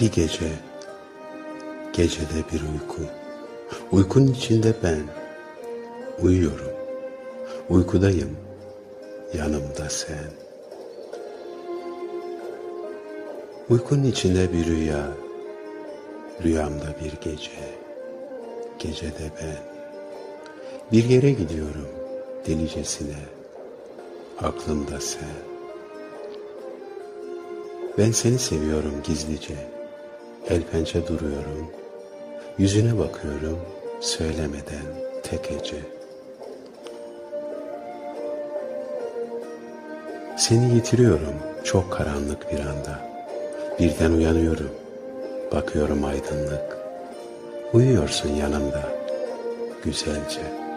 Bir gece, gecede bir uyku. Uykunun içinde ben uyuyorum. Uykudayım, yanımda sen. Uykunun içinde bir rüya, rüyamda bir gece, gecede ben. Bir yere gidiyorum delicesine, aklımda sen. Ben seni seviyorum gizlice, el pençe duruyorum, yüzüne bakıyorum söylemeden tek hece. Seni yitiriyorum çok karanlık bir anda. Birden uyanıyorum, bakıyorum aydınlık. Uyuyorsun yanımda, güzelce.